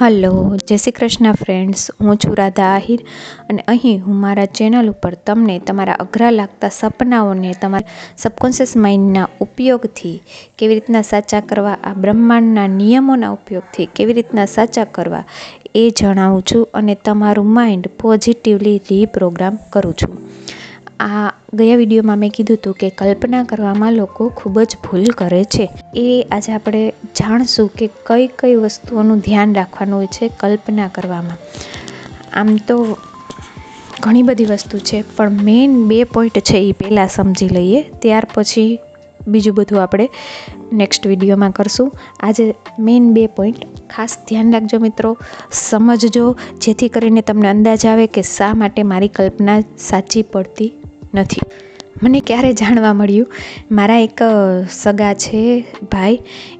Hello, જય Shri Krishna friends હું છું રાધા આહિર અને અહીં હું મારા ચેનલ ઉપર તમને તમારા અઘરા લાગતા સપનાઓને તમારા સબકોન્શિયસ માઇન્ડના ઉપયોગથી કેવી રીતના સાચા કરવા, આ બ્રહ્માંડના નિયમોના ઉપયોગથી કેવી રીતના સાચા કરવા એ જણાવું છું અને તમારું માઇન્ડ પોઝિટિવલી રીપ્રોગ્રામ કરું છું. આ ગયા વિડીયોમાં મેં કીધું હતું કે કલ્પના કરવામાં લોકો ખૂબ જ ભૂલ કરે છે. એ આજે આપણે જાણશું કે કઈ કઈ વસ્તુઓનું ધ્યાન રાખવાનું હોય છે કલ્પના કરવામાં. આમ તો ઘણી બધી વસ્તુ છે, પણ મેઇન બે પોઈન્ટ છે એ પહેલાં સમજી લઈએ. ત્યાર પછી બીજું બધું આપણે નેક્સ્ટ વિડીયોમાં કરશું. આજે મેઇન બે પોઈન્ટ ખાસ ધ્યાન રાખજો મિત્રો. સમજજો, જેથી કરીને તમને અંદાજ આવે કે શા માટે મારી કલ્પના સાચી પડતી નથી. મને ક્યારે જાણવા મળ્યું? મારા એક સગા છે, ભાઈ.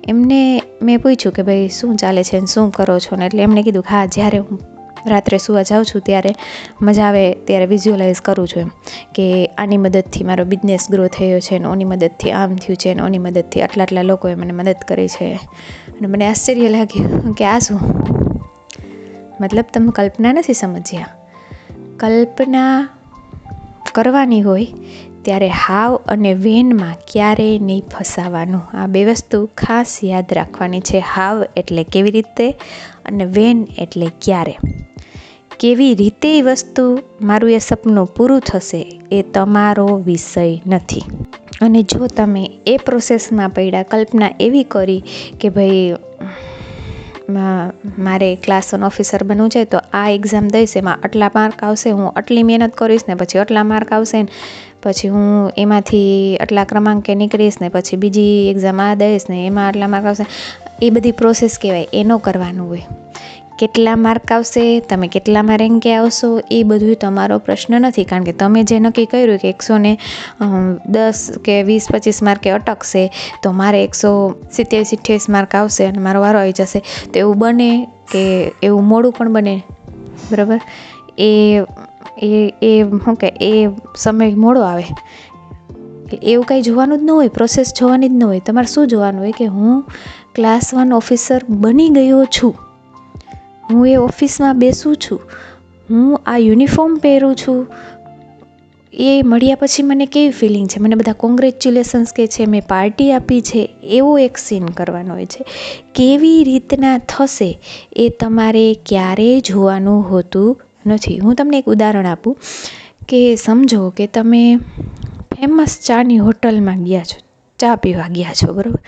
એમને મેં પૂછ્યું કે ભાઈ, શું ચાલે છે ને શું કરો છો ને? એટલે એમણે કીધું હા, જ્યારે હું રાત્રે સુવા જાઉં છું, ત્યારે મજા આવે, ત્યારે વિઝ્યુઅલાઇઝ કરું છું એમ. કે આની મદદથી મારો બિઝનેસ ગ્રો થયો છે ને ઓની મદદથી આમ થયું છે ને ઓની મદદથી આટલા આટલા લોકોએ મને મદદ કરી છે. અને મને આશ્ચર્ય લાગ્યું કે આ શું? મતલબ તમે કલ્પના નથી સમજ્યા? કલ્પના કરવાની હોય, ત્યારે હાવ અને વેનમાં ક્યારેય નહીં ફસાવાનું. આ બે વસ્તુ ખાસ યાદ રાખવાની છે, હાવ એટલે કેવી રીતે અને વેન એટલે ક્યારે. કેવી રીતે એ વસ્તુ મારું એ સપનું પૂરું થશે એ તમારો વિષય નથી. અને જો તમે એ પ્રોસેસમાં પડ્યા, કલ્પના એવી કરી કે ભાઈ મારે ક્લાસ ઓફિસર બનવું છે, તો આ એક્ઝામ દઈશ. એમાં આટલા માર્ક આવશે, હું આટલી મહેનત કરીશ ને પછી આટલા માર્ક આવશે ને પછી હું એમાંથી આટલા ક્રમાંકે નીકળીશ ને પછી બીજી એક્ઝામ આ દઈશ ને એમાં આટલા માર્ક આવશે. એ બધી પ્રોસેસ કહેવાય એનો કરવાનું હોય. કેટલા માર્ક આવશે, તમે કેટલામાં રેન્કે આવશો, એ બધું તમારો પ્રશ્ન નથી. કારણ કે તમે જે નક્કી કર્યું કે એકસો ને દસ કે વીસ, પચીસ માર્કે અટકશે, તો મારે એકસો સિત્યાવીસ અઠ્યાવીસ માર્ક આવશે અને મારો વારો આવી જશે. તો એવું બને કે એવું મોડું પણ બને. બરાબર? એ એ એ શું કે, એ સમય મોડો આવે. એવું કંઈ જોવાનું જ ન હોય પ્રોસેસ જોવાની જ ન હોય. તમારે શું જોવાનું હોય કે હું ક્લાસ વન ઓફિસર બની ગયો છું? હું એ ઓફિસમાં બેસું છું. હું આ યુનિફોર્મ પહેરું છું. એ મળ્યા પછી મને કેવી ફિલિંગ છે? મને બધા કોંગ્રેચ્યુલેશન્સ કે છે, મેં પાર્ટી આપી છે. એવો એક સીન કરવાનો હોય છે. કેવી રીતના થશે એ તમારે ક્યારેય જોવાનું હોતું નથી. હું તમને એક ઉદાહરણ આપું કે સમજો કે તમે ફેમસ ચાની હોટલમાં ગયા છો. ચા પીવા ગયા છો, બરાબર?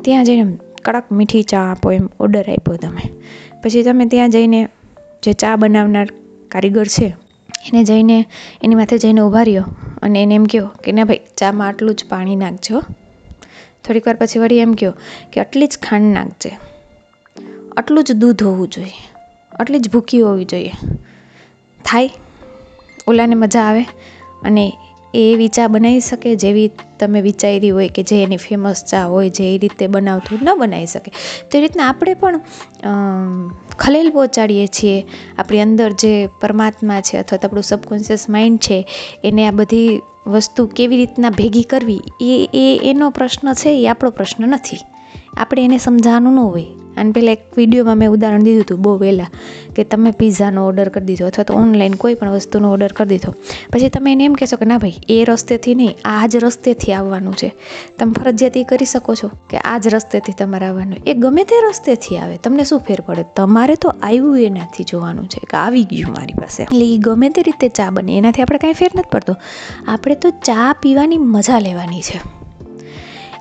ત્યાં જઈને કડક મીઠી ચા આપો એમ ઓર્ડર આપ્યો તમે. પછી તમે ત્યાં જઈને જે ચા બનાવનાર કારીગર છે, એને જઈને એની માથે જઈને ઊભા રહ્યો અને એને એમ કહો કે, ના ભાઈ, ચામાં આટલું જ પાણી નાખજો થોડીક વાર પછી વળી એમ કહો કે, આટલી જ ખાંડ નાખજે. આટલું જ દૂધ હોવું જોઈએ. આટલી જ ભૂકી હોવી જોઈએ. થાય. ઓલાને મજા આવે અને એ એવી ચા બનાવી શકે, જેવી તમે વિચારી હોય કે જે એની ફેમસ ચા હોય, જે એ રીતે બનાવતું ન બનાવી શકે. તો એ રીતના આપણે પણ ખલેલ પહોંચાડીએ છીએ. આપણી અંદર જે પરમાત્મા છે અથવા તો આપણું સબકોન્શિયસ માઇન્ડ છે, એને આ બધી વસ્તુ કેવી રીતના ભેગી કરવી, એ એ, એનો પ્રશ્ન છે, એ આપણો પ્રશ્ન નથી. આપણે એને સમજાવવાનું ન હોય. અને પહેલાં એક વિડીયોમાં મેં ઉદાહરણ દીધું હતું બહુ વહેલાં, કે તમે પીઝાનો ઓર્ડર કરી દીધો અથવા તો ઓનલાઈન કોઈ પણ વસ્તુનો ઓર્ડર કરી દીધો. પછી તમે એને એમ કહેશો કે ના ભાઈ, એ રસ્તેથી નહીં, આ જ રસ્તેથી આવવાનું છે. તમે ફરજિયાત એ કરી શકો છો કે આ જ રસ્તેથી તમારે આવવાનું. એ ગમે તે રસ્તેથી આવે, તમને શું ફેર પડે? તમારે તો આવ્યું એનાથી જોવાનું છે કે આવી ગયું મારી પાસે. એટલે એ ગમે તે રીતે ચા બને, એનાથી આપણે કાંઈ ફેર નથી પડતો. આપણે તો ચા પીવાની મજા લેવાની છે.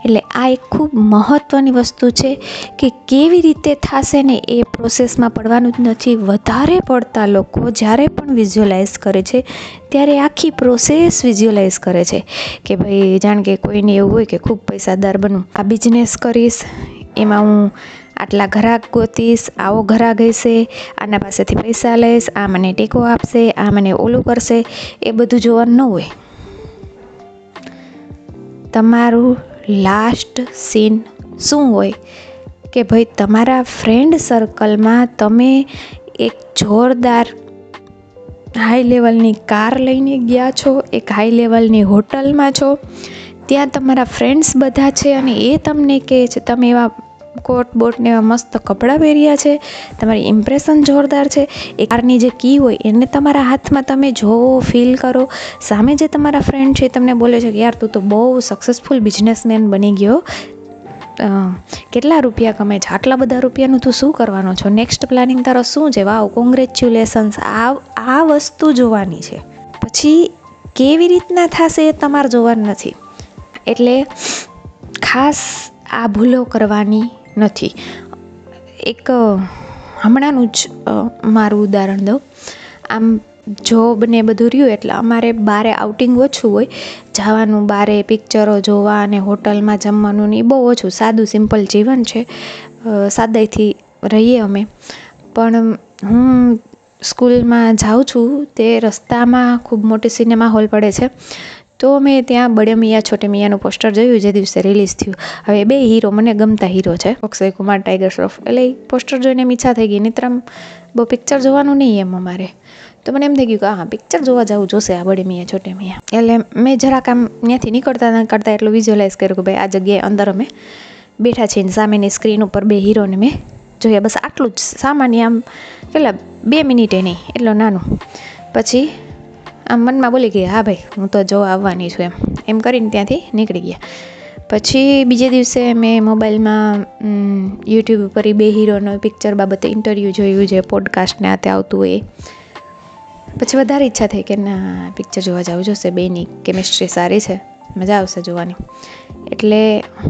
એટલે આ એક ખૂબ મહત્ત્વની વસ્તુ છે કે કેવી રીતે થશે ને એ પ્રોસેસમાં પડવાનું જ નથી. વધારે પડતા લોકો જ્યારે પણ વિઝ્યુઅલાઇઝ કરે છે, ત્યારે આખી પ્રોસેસ વિઝ્યુઅલાઇઝ કરે છે કે ભાઈ જાણ કે કોઈને એવું હોય કે ખૂબ પૈસાદાર બનવું આ બિઝનેસ કરીશ, એમાં હું આટલા ઘરાક ગોતીશ, આવો ઘરાક હશે આના પાસેથી પૈસા લઈશ, આ મને ટેકો આપશે, આ મને ઓલું કરશે, એ બધું જોવાનું ન હોય. તમારું લાસ્ટ સીન શું હોય? કે ભાઈ તમારા ફ્રેન્ડ સર્કલમાં તમે એક જોરદાર હાઈ લેવલની કાર લઈને ગયા છો, એક હાઈ લેવલની હોટલમાં છો, ત્યાં તમારા ફ્રેન્ડ્સ બધા છે અને એ તમને કહે છે, તમે એવા કોટ બોટને એવા મસ્ત કપડાં પહેર્યા છે. તમારી ઇમ્પ્રેશન જોરદાર છે. એ કારની જે કી હોય, એને તમારા હાથમાં તમે જોવો ફીલ કરો. સામે જે તમારા ફ્રેન્ડ છે તમને બોલે છે કે, યાર, તું તો બહુ સક્સેસફુલ બિઝનેસમેન બની ગયો. કેટલા રૂપિયા કમાય છે? આટલા બધા રૂપિયાનું તું શું કરવાનો છો? નેક્સ્ટ પ્લાનિંગ તારો શું છે? વાવ કોંગ્રેચ્યુલેશન્સ આ આ વસ્તુ જોવાની છે. પછી, કેવી રીતના થશે એ તમારે જોવાનું નથી. એટલે ખાસ આ ભૂલો કરવાની નથી. એક હમણાંનું જ મારું ઉદાહરણ દઉં. આમ જોબ ને બધું રહ્યું એટલે અમારે બારે આઉટિંગ ઓછું હોય. જવાનું બારે પિક્ચરો જોવા અને હોટલમાં જમવાનું ને એ બહુ ઓછું. સાદું સિમ્પલ જીવન છે. સાદાઈથી રહીએ અમે. પણ હું સ્કૂલમાં જાઉં છું તે રસ્તામાં ખૂબ મોટી સિનેમા હોલ પડે છે. તો મેં ત્યાં બડે મિયા, છોટે મિયાનું પોસ્ટર જોયું, જે દિવસે રિલીઝ થયું. હવે બે હીરો મને ગમતા હીરો છે. અક્ષય કુમાર ટાઈગર શ્રોફ એટલે એ પોસ્ટર જોઈને ઈચ્છા થઈ ગઈ. નિત્રમ બહુ પિક્ચર જોવાનું નહીં એમ અમારે. તો મને એમ થઈ ગયું કે હા પિક્ચર જોવા જવું જોશે આ બડે મિયા, છોટે મિયા. એટલે મેં જરાક આમ ત્યાંથી નીકળતા કરતાં એટલું વિઝ્યુઅલાઇઝ કર્યું કે ભાઈ, આ જગ્યાએ અંદર અમે બેઠા છીએ ને સામેની સ્ક્રીન ઉપર બે હીરોને મેં જોયા. બસ આટલું જ. સામાન્ય આમ કેટલા બે મિનિટે નહીં, એટલું નાનું. પછી આમ મનમાં બોલી ગઈ, હા ભાઈ, હું તો જોવા આવવાની છું એમ. એમ કરીને ત્યાંથી નીકળી ગયા. પછી બીજે દિવસે મેં મોબાઈલમાં યુટ્યુબ ઉપર બે હીરોનો પિક્ચર બાબતે ઇન્ટરવ્યૂ જોયું જે પોડકાસ્ટને આતે આવતું એ. પછી વધારે ઈચ્છા થઈ કે, ના, પિક્ચર જોવા જવું જોશે બેની કેમિસ્ટ્રી સારી છે, મજા આવશે જોવાની. એટલે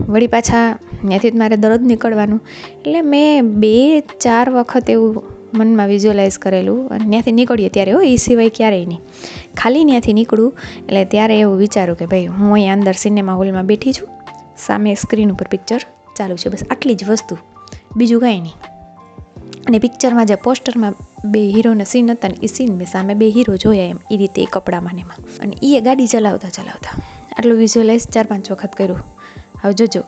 વળી પાછા ત્યાંથી જ મારે દરરોજ નીકળવાનું. એટલે મેં બે, ચાર વખત એવું મનમાં વિઝ્યુઅલાઇઝ કરેલું અને ત્યાંથી નીકળીએ ત્યારે હો એ સિવાય ક્યારેય નહીં. ખાલી ત્યાંથી નીકળું, એટલે ત્યારે એવું વિચારું કે ભાઈ હું અહીંયા અંદર સિનેમા હોલમાં બેઠી છું, સામે સ્ક્રીન ઉપર પિક્ચર ચાલુ છે, બસ આટલી જ વસ્તુ. બીજું કાંઈ નહીં. અને પિક્ચરમાં જે પોસ્ટરમાં બે હીરોના સીન હતા ને, એ સીન મેં સામે બે હીરો જોયા એમ એ રીતે એ કપડામાં ને એમાં. અને એ ગાડી ચલાવતા ચલાવતા આટલું વિઝ્યુઅલાઇઝ ચાર પાંચ વખત કર્યું. હવે જોજો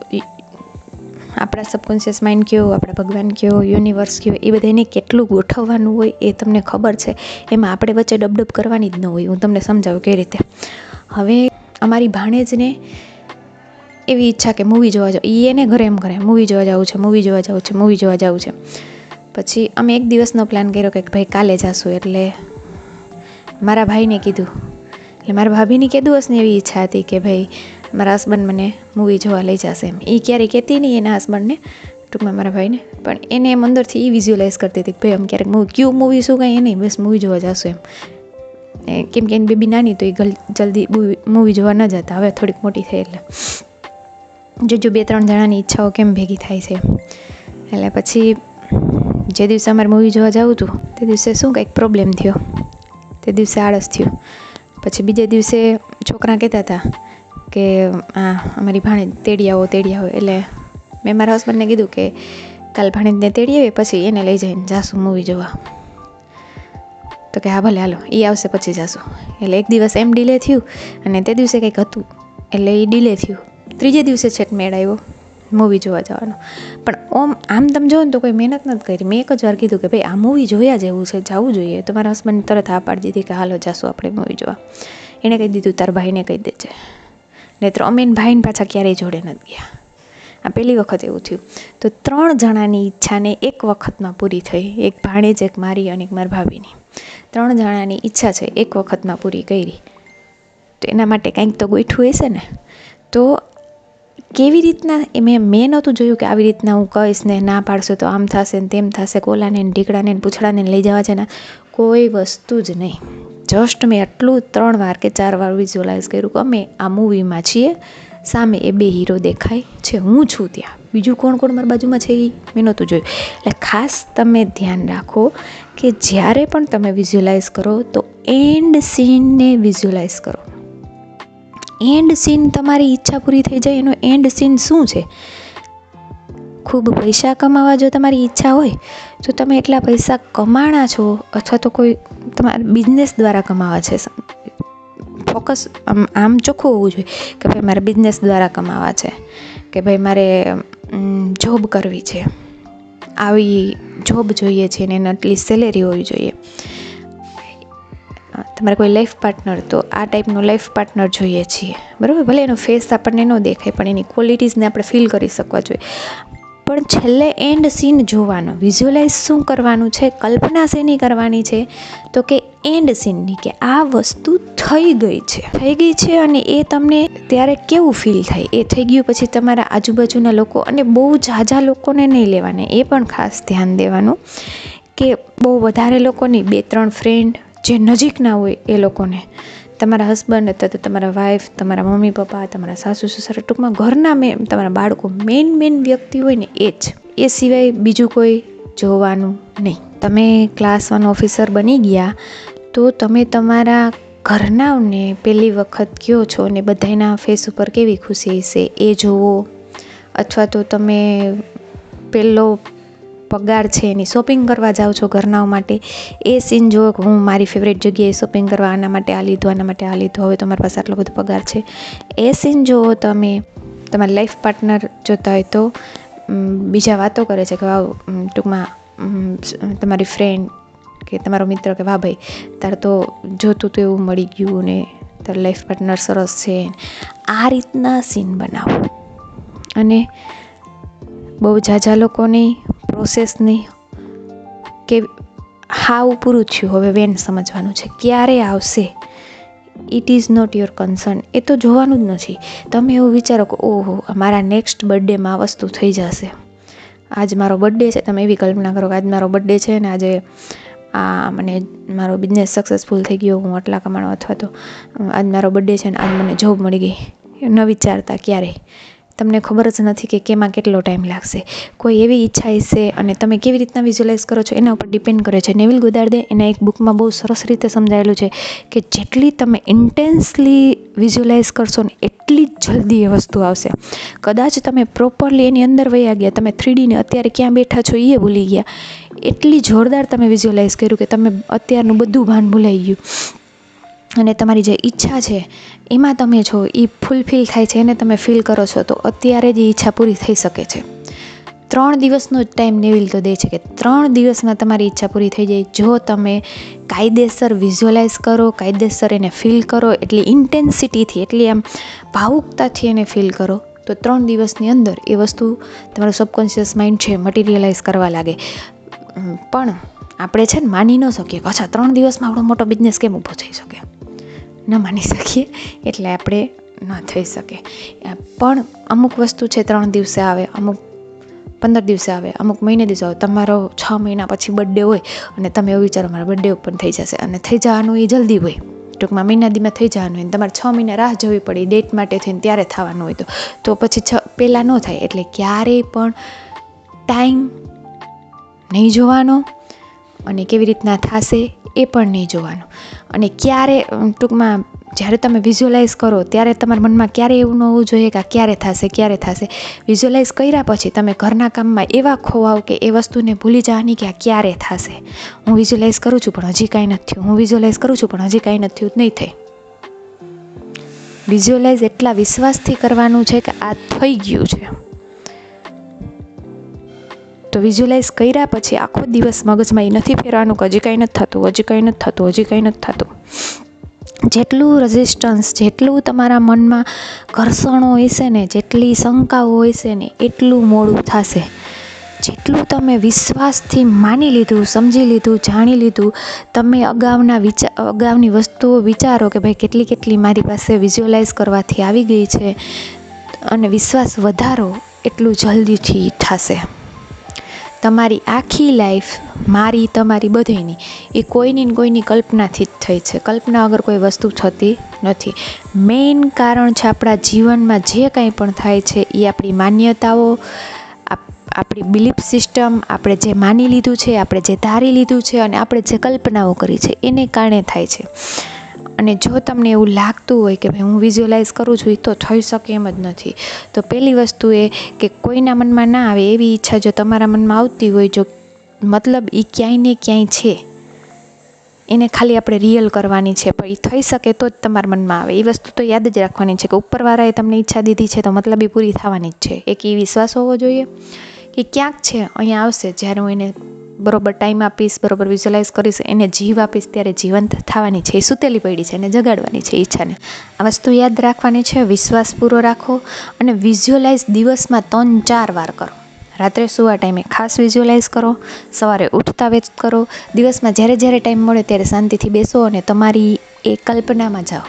આપણા સબકોન્શિયસ માઇન્ડ કયો, આપણા ભગવાન કયો યુનિવર્સ કયો, એ બધાને કેટલું ગોઠવવાનું હોય એ તમને ખબર છે. એમાં આપણે વચ્ચે ડબડબ કરવાની જ ન હોય. હું તમને સમજાવું કઈ રીતે. હવે અમારી ભાણેજને એવી ઈચ્છા કે મૂવી જોવા જાવ. એ એને ઘરે એમ કરે મૂવી જોવા જવું છે મૂવી જોવા જવું છે મૂવી જોવા જવું છે. પછી અમે એક દિવસનો પ્લાન કર્યો કે ભાઈ કાલે જાશું. એટલે મારા ભાઈને કીધું. એટલે મારા ભાભીની કે ને એવી ઈચ્છા હતી કે ભાઈ મારા હસબન્ડ મને મૂવી જોવા લઈ જશે એમ. એ ક્યારેય કહેતી નહીં એના હસબન્ડને ટૂંકમાં મારા ભાઈને. પણ એને એમ અંદરથી એ વિઝ્યુઅલાઇઝ કરતી હતી કે ભાઈ, આમ ક્યારેક મૂવી ક્યુ મૂવી શું કાંઈ નહીં, બસ મૂવી જોવા જશું એમ. કેમ કે એની બેબી નાની તો એ જલ્દી મૂવી જોવા ન જતા. હવે થોડીક મોટી થઈ એટલે. જોજો બે, ત્રણ જણાની ઈચ્છાઓ કેમ ભેગી થાય છે એટલે પછી જે દિવસે અમારે મૂવી જોવા જવું હતું, તે દિવસે શું કંઈક પ્રોબ્લેમ થયો. તે દિવસે આળસ થયું. પછી બીજે દિવસે છોકરા કહેતા હતા કે, આ, અમારી ભાણે તેડી આવો તેડી આવો. એટલે મેં મારા હસબન્ડને કીધું કે, કાલ ભાણેજને તેડી આવીએ, પછી એને લઈ જઈને જાશું મૂવી જોવા. તો કે, હા, ભલે, હાલો એ આવશે, પછી જાશું. એટલે એક દિવસ એમ ડીલે થયું, અને તે દિવસે કંઈક હતું, એટલે એ ડીલે થયું. ત્રીજે દિવસે છેક મેળ આવ્યો મૂવી જોવા જવાનો. પણ ઓમ, આમ તમે જોવો ને તો કોઈ મહેનત નથી કરી. મેં એક જ વાર કીધું કે, ભાઈ, આ મૂવી જોયા જેવું છે, જવું જોઈએ. તો મારા હસબન્ડ તરત હા પાડી દીધી કે, હાલો, જાશું આપણે મૂવી જોવા. એણે કહી દીધું, તાર ભાઈને કહી દેજે. નહીતર અમે ભાઈને પાછા ક્યારેય જોડે નથી ગયા. આ પહેલી વખત એવું થયું. તો ત્રણ જણાની ઈચ્છાને એક વખતમાં પૂરી થઈ. એક ભાણેજ એક મારી અને એક મારા ભાભીની. ત્રણ જણાની ઈચ્છા છે એક વખતમાં પૂરી કરી. તો એના માટે કંઈક તો ગોઠવું હશે ને? તો કેવી રીતના, એ મેં મેં નહોતું જોયું કે આવી રીતના હું કહીશ ને ના પાડશો તો આમ થશે ને તેમ થશે, કોલાને ઢીકડાને પૂછડાને લઈ જવા છે ને કોઈ વસ્તુ જ નહીં. જસ્ટ મેં આટલું ત્રણ વાર કે ચાર વાર વિઝ્યુઅલાઇઝ કર્યું કે અમે આ મૂવીમાં છીએ, સામે એ બે હીરો દેખાય છે, હું છું ત્યાં. બીજું કોણ કોણ મારી બાજુમાં છે એ મેં નહોતું જોયું. એટલે ખાસ તમે ધ્યાન રાખો કે જ્યારે પણ તમે વિઝ્યુઅલાઇઝ કરો તો એન્ડ સીનને વિઝ્યુઅલાઇઝ કરો. એન્ડ સીન તમારી ઈચ્છા પૂરી થઈ જાય, એનો એન્ડ સીન શું છે? ખૂબ પૈસા કમાવા જો તમારી ઈચ્છા હોય, તો તમે એટલા પૈસા કમાણા છો અથવા તો કોઈ તમારા બિઝનેસ દ્વારા કમાવા છે. ફોકસ આમ આમ ચોખ્ખું હોવું જોઈએ કે ભાઈ મારે બિઝનેસ દ્વારા કમાવા છે, કે ભાઈ મારે જોબ કરવી છે. આવી જોબ જોઈએ છે ને એને આટલી સેલેરી હોવી જોઈએ. તમારે કોઈ લાઈફ પાર્ટનર તો આ ટાઈપનો લાઈફ પાર્ટનર જોઈએ છીએ. બરાબર? ભલે એનો ફેસ આપણને ન દેખાય, પણ એની ક્વોલિટીઝને આપણે ફીલ કરી શકવા જોઈએ. પણ છેલ્લે એન્ડ સીન જોવાનો. વિઝ્યુલાઇઝ શું કરવાનું છે? કલ્પના શેની કરવાની છે? તો કે એન્ડ સીનની કે આ વસ્તુ થઈ ગઈ છે. થઈ ગઈ છે અને એ તમને ત્યારે કેવું ફીલ થાય? એ થઈ ગયું પછી તમારા આજુબાજુના લોકો અને બહુ ઝાઝા લોકોને નહીં લેવાના. એ પણ ખાસ ધ્યાન દેવાનું કે બહુ વધારે લોકોની બે ત્રણ ફ્રેન્ડ જે નજીકના હોય એ લોકોને. તમારા હસબન્ડ અથવા તો તમારા વાઈફ તમારા મમ્મી, પપ્પા, તમારા સાસુ, સસરા ટૂંકમાં ઘરના મેં, તમારા બાળકો મેઇન મેઇન વ્યક્તિ હોય ને એ જ. એ સિવાય બીજું કોઈ જોવાનું નહીં. તમે ક્લાસ વન ઓફિસર બની ગયા તો તમે તમારા ઘરનાઓને પહેલી વખત કહો છો અને બધાના ફેસ ઉપર કેવી ખુશી હશે? એ જોવો. અથવા તો તમે પહેલો પગાર છે એની શોપિંગ કરવા જાઓ છો ઘરનાઓ માટે, એ સીન જુઓ હું મારી ફેવરેટ જગ્યાએ શોપિંગ કરવા આના માટે આ લીધું, આના માટે આ લીધું, હવે તમારી પાસે આટલો બધો પગાર છે. એ સીન જુઓ તમે, તમારા લાઈફ પાર્ટનર જોતા હોય તો બીજા વાતો કરે છે કે વાવ ટૂંકમાં તમારી ફ્રેન્ડ કે તમારો મિત્ર કે વાહ ભાઈ, તારે તો જોતું તો એવું મળી ગયું ને, તારો લાઈફ પાર્ટનર સરસ છે આ રીતના સીન બનાવો. અને બહુ ઝાઝા લોકોની પ્રોસેસની કે હાવ પૂરું થયું, હવે વેન સમજવાનું છે. ક્યારે આવશે? It is not your concern એ તો જોવાનું જ નથી. તમે એવું વિચારો કે, ઓહો, મારા નેક્સ્ટ બર્થડેમાં આ વસ્તુ થઈ જશે. આજ મારો બર્થડે છે. તમે એવી કલ્પના કરો કે આજ મારો બર્થડે છે ને આજે આ મને, મારો બિઝનેસ સક્સેસફુલ થઈ ગયો, હું આટલા કમાણો અથવા તો આજ મારો બર્થડે છે ને આજ મને જોબ મળી ગઈ. ન વિચારતા ક્યારેય. તમને ખબર જ નથી કે કેમાં કેટલો ટાઈમ લાગશે. કોઈ એવી ઈચ્છા હશે અને તમે કેવી રીતના વિઝ્યુલાઇઝ કરો છો એના ઉપર ડિપેન્ડ કરે છે. નેવિલ ગોદાર્દે એના એક બુકમાં બહુ સરસ રીતે સમજાયેલું છે કે જેટલી તમે ઇન્ટેન્સલી વિઝ્યુલાઇઝ કરશો ને એટલી જ જલ્દી એ વસ્તુ આવશે. કદાચ તમે પ્રોપરલી એની અંદર વયા ગયા, તમે થ્રીડીને અત્યારે ક્યાં બેઠા છો એ ભૂલી ગયા. એટલી જોરદાર તમે વિઝ્યુલાઇઝ કર્યું કે તમે અત્યારનું બધું ભાન ભૂલાઈ ગયું. અને તમારી જે ઈચ્છા છે, એમાં તમે છો એ ફૂલફિલ થાય છે, એને તમે ફિલ કરો છો, તો અત્યારે જ એ ઈચ્છા પૂરી થઈ શકે છે. ત્રણ દિવસનો જ ટાઈમ નેવિલ તો દે છે કે ત્રણ દિવસમાં તમારી ઈચ્છા પૂરી થઈ જાય. જો તમે કાયદેસર વિઝ્યુઅલાઇઝ કરો, કાયદેસર એને ફીલ કરો, એટલી ઇન્ટેન્સિટીથી એટલી આમ ભાવુકતાથી એને ફીલ કરો, તો ત્રણ દિવસની અંદર એ વસ્તુ તમારું સબકોન્શિયસ માઇન્ડ છે મટીરિયલાઇઝ કરવા લાગે. પણ આપણે છે ને માની ન શકીએ કે અચ્છા, ત્રણ દિવસમાં આપણો મોટો બિઝનેસ કેમ ઊભો થઈ શકે? ન માની શકીએ, એટલે આપણે ન થઈ શકે. પણ અમુક વસ્તુ છે ત્રણ દિવસે આવે, અમુક પંદર દિવસે આવે, અમુક મહિને દિવસે આવે. તમારો છ મહિના પછી બર્થડે હોય અને તમે એવું વિચારો, મારા બર્થડે ઉપર થઈ જશે. અને થઈ જવાનું એ જલ્દી હોય. ટૂંકમાં મહિના દીમાં થઈ જવાનું હોય. તમારે છ મહિના રાહ જોવી પડે ડેટ માટે થઈને ત્યારે થવાનું હોય તો. તો પછી છ, પહેલાં ન થાય, એટલે ક્યારેય પણ ટાઈમ નહીં જોવાનો અને કેવી રીતના થશે એ પણ નહીં જોવાનું. અને ક્યારે ટૂંકમાં જ્યારે તમે વિઝ્યુલાઇઝ કરો ત્યારે તમારા મનમાં ક્યારે એવું ન હોવું જોઈએ કે આ ક્યારે થશે ક્યારે થશે. વિઝ્યુઅલાઇઝ કર્યા પછી તમે ઘરના કામમાં એવા ખોવાઓ કે એ વસ્તુને ભૂલી જવાની કે આ ક્યારે થશે. હું વિઝ્યુઅલાઇઝ કરું છું પણ હજી કાંઈ નથી થયું. હું વિઝ્યુઅલાઇઝ કરું છું પણ હજી કાંઈ નથી નહીં થાય. વિઝ્યુઅલાઇઝ એટલા વિશ્વાસથી કરવાનું છે કે આ થઈ ગયું છે. તો વિઝ્યુલાઇઝ કર્યા પછી આખો દિવસ મગજમાં એ નથી ફેરવાનું કે હજી કંઈ નથી થતું, હજી કંઈ નથી થતું, હજી કંઈ નથી થતું. જેટલું રેઝિસ્ટન્સ જેટલું તમારા મનમાં ઘર્ષણો હશે ને, જેટલી શંકાઓ હશે ને, એટલું મોડું થશે. જેટલું તમે વિશ્વાસથી માની લીધું, સમજી લીધું, જાણી લીધું, તમે અગાઉના વિચાર અગાઉની વસ્તુઓ વિચારો કે ભાઈ કેટલી કેટલી મારી પાસે વિઝ્યુઅલાઇઝ કરવાથી આવી ગઈ છે, અને વિશ્વાસ વધારો, એટલું જલ્દીથી થશે. તમારી આખી લાઈફ મારી, તમારી બધીની, એ કોઈની ને કોઈની કલ્પનાથી જ થઈ છે. કલ્પના વગર કોઈ વસ્તુ થતી નથી. મેઇન કારણ છે આપણા જીવનમાં જે કાંઈ પણ થાય છે, એ આપણી માન્યતાઓ આપણી બિલીફ સિસ્ટમ આપણે જે માની લીધું છે, આપણે જે ધારી લીધું છે અને આપણે જે કલ્પનાઓ કરી છે, એને કારણે થાય છે. અને જો તમને એવું લાગતું હોય કે ભાઈ હું વિઝ્યુલાઇઝ કરું છું એ તો થઈ શકે એમ જ નથી. તો પહેલી વસ્તુ એ કે કોઈના મનમાં ના આવે એવી ઈચ્છા જો તમારા મનમાં આવતી હોય, જો મતલબ એ ક્યાંય ને ક્યાંય છે. એને ખાલી આપણે રિયલ કરવાની છે, પણ એ થઈ શકે તો જ તમારા મનમાં આવે. એ વસ્તુ તો યાદ જ રાખવાની છે કે ઉપરવાળાએ તમને ઈચ્છા દીધી છે, તો મતલબ એ પૂરી થવાની જ છે. એક એ વિશ્વાસ હોવો જોઈએ કે ક્યાંક છે, અહીંયા આવશે જ્યારે હું એને બરોબર ટાઈમ આપીશ, બરોબર વિઝ્યુલાઇઝ કરીશ, એને જીવ આપીશ, ત્યારે જીવંત થવાની છે, એ સૂતેલી પડી છે એને જગાડવાની છે ઈચ્છાને. આ વસ્તુ યાદ રાખવાની છે, વિશ્વાસ પૂરો રાખો અને વિઝ્યુલાઇઝ દિવસમાં ત્રણ ચાર વાર કરો. રાત્રે સુવા ટાઈમે ખાસ વિઝ્યુઅલાઇઝ કરો, સવારે ઉઠતા વેત કરો, દિવસમાં જ્યારે જ્યારે ટાઈમ મળે ત્યારે શાંતિથી બેસો અને તમારી એ કલ્પનામાં જાઓ.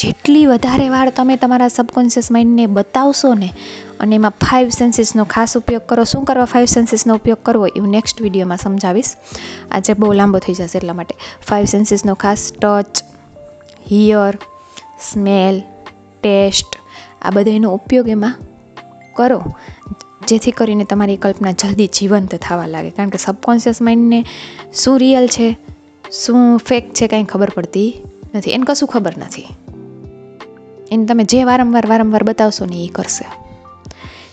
જેટલી વધારે વાર તમે તમારા સબકોન્શિયસ માઇન્ડને બતાવશો ને, અને એમાં ફાઇવ સેન્સીસનો ખાસ ઉપયોગ કરો, શું કરવા ફાઇવ સેન્સીસનો ઉપયોગ કરવો, એવું નેક્સ્ટ વિડીયોમાં સમજાવીશ. આજે બહુ લાંબો થઈ જશે એટલા માટે. ફાઇવ સેન્સીસનો ખાસ ટચ હિયર સ્મેલ ટેસ્ટ આ બધાનો ઉપયોગ એમાં કરો, જેથી કરીને તમારી કલ્પના જલ્દી જીવંત થવા લાગે. કારણ કે સબકોન્શિયસ માઇન્ડને શું રિયલ છે, શું ફેક છે, કાંઈ ખબર પડતી નથી. એને કશું ખબર નથી. એને તમે જે વારંવાર વારંવાર બતાવશો ને એ કરશે.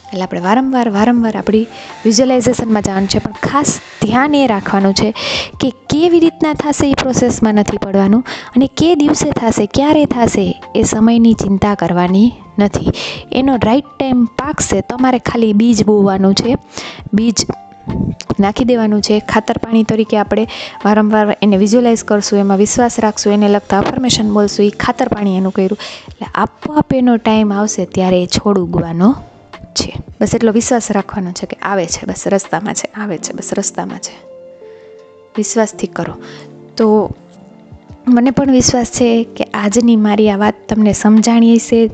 એટલે આપણે વારંવાર વારંવાર આપણી વિઝ્યુલાઇઝેશનમાં જવાનું છે. પણ ખાસ ધ્યાન એ રાખવાનું છે કે કેવી રીતના થશે એ પ્રોસેસમાં નથી પડવાનું અને કે દિવસે થશે, ક્યારે થશે એ સમયની ચિંતા કરવાની નથી. એનો રાઈટ ટાઈમ પાકશે, તમારે ખાલી બીજ બોવવાનું છે. બીજ નાખી દેવાનું છે. ખાતર પાણી તરીકે આપણે વારંવાર એને વિઝ્યુઅલાઇઝ કરશું, એમાં વિશ્વાસ રાખશું, એને લગતા અફર્મેશન બોલશું. એ ખાતર પાણી એનું કર્યું. એટલે આપોઆપ એનો ટાઈમ આવશે ત્યારે એ છોડ ઉગવાનો છે. બસ એટલો વિશ્વાસ રાખવાનો છે કે આવે છે, બસ રસ્તામાં છે, આવે છે, બસ રસ્તામાં છે. વિશ્વાસથી કરો. તો મને પણ વિશ્વાસ છે કે આજની મારી આ વાત તમને સમજાણી હશે.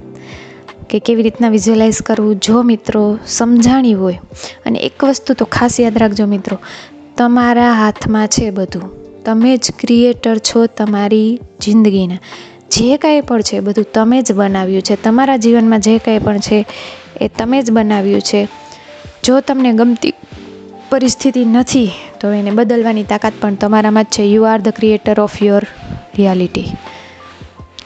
કે કેવી રીતના વિઝ્યુઅલાઇઝ કરવું જો મિત્રો સમજાણી હોય. અને એક વસ્તુ તો ખાસ યાદ રાખજો મિત્રો, તમારા હાથમાં છે બધું. તમે જ ક્રિએટર છો તમારી જિંદગીના. જે કાંઈ પણ છે બધું તમે જ બનાવ્યું છે. તમારા જીવનમાં જે કાંઈ પણ છે એ તમે જ બનાવ્યું છે. જો તમને ગમતી પરિસ્થિતિ નથી, તો એને બદલવાની તાકાત પણ તમારામાં જ છે. You are the creator of your reality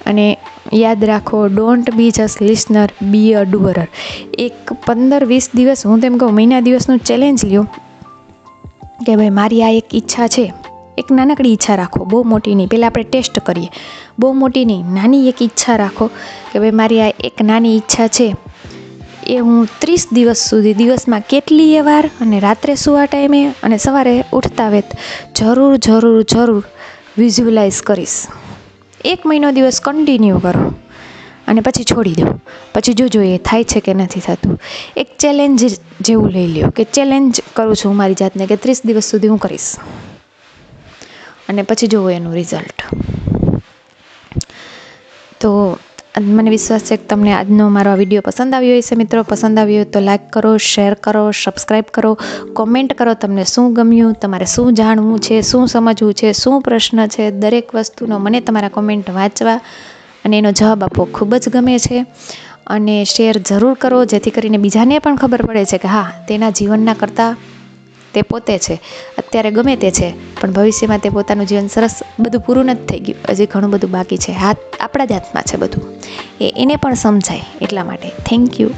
અને યાદ રાખો don't be just listener be a doer એક પંદર વીસ દિવસ, હું તેમ કહું, મહિના દિવસનું ચેલેન્જ લ્યો કે ભાઈ, મારી આ એક ઈચ્છા છે. એક નાનકડી ઈચ્છા રાખો, બહુ મોટી નહીં. પહેલાં આપણે ટેસ્ટ કરીએ. બહુ મોટી નહીં, નાની એક ઈચ્છા રાખો કે ભાઈ, મારી આ એક નાની ઈચ્છા છે. એ હું ત્રીસ દિવસ સુધી, દિવસમાં કેટલીય વાર અને રાત્રે સુવા ટાઈમે અને સવારે ઉઠતા વેત, જરૂર જરૂર જરૂર વિઝ્યુઅલાઇઝ કરીશ. એક મહિનો દિવસ કન્ટિન્યુ કરો અને પછી છોડી દો. પછી જોજો એ થાય છે કે નથી થતું. એક ચેલેન્જ જેવું લઈ લ્યો કે ચેલેન્જ કરું છું મારી જાતને કે ત્રીસ દિવસ સુધી હું કરીશ. અને પછી જોવો એનું રિઝલ્ટ તો મને વિશ્વાસ છે કે તમને આજનો મારો આ વીડિયો પસંદ આવ્યો હશે મિત્રો. પસંદ આવ્યો તો લાઈક કરો શેર કરો સબસ્ક્રાઈબ કરો કોમેન્ટ કરો તમને શું ગમ્યું, તમારે શું જાણવું છે, શું સમજવું છે, શું પ્રશ્ન છે, દરેક વસ્તુનો મને તમારા કોમેન્ટ વાંચવા અને એનો જવાબ આપવો ખૂબ જ ગમે છે. અને શેર જરૂર કરો, જેથી કરીને બીજાને પણ ખબર પડે છે કે હા, તેના જીવનના કરતાં તે પોતે છે. અત્યારે ગમે તે છે, પણ ભવિષ્યમાં તે પોતાનું જીવન સરસ બધું પૂરું નથી થઈ ગયું. હજી ઘણું બધું બાકી છે. હાથ આપણા જ હાથમાં છે બધું. એ એને પણ સમજાય એટલા માટે. Thank you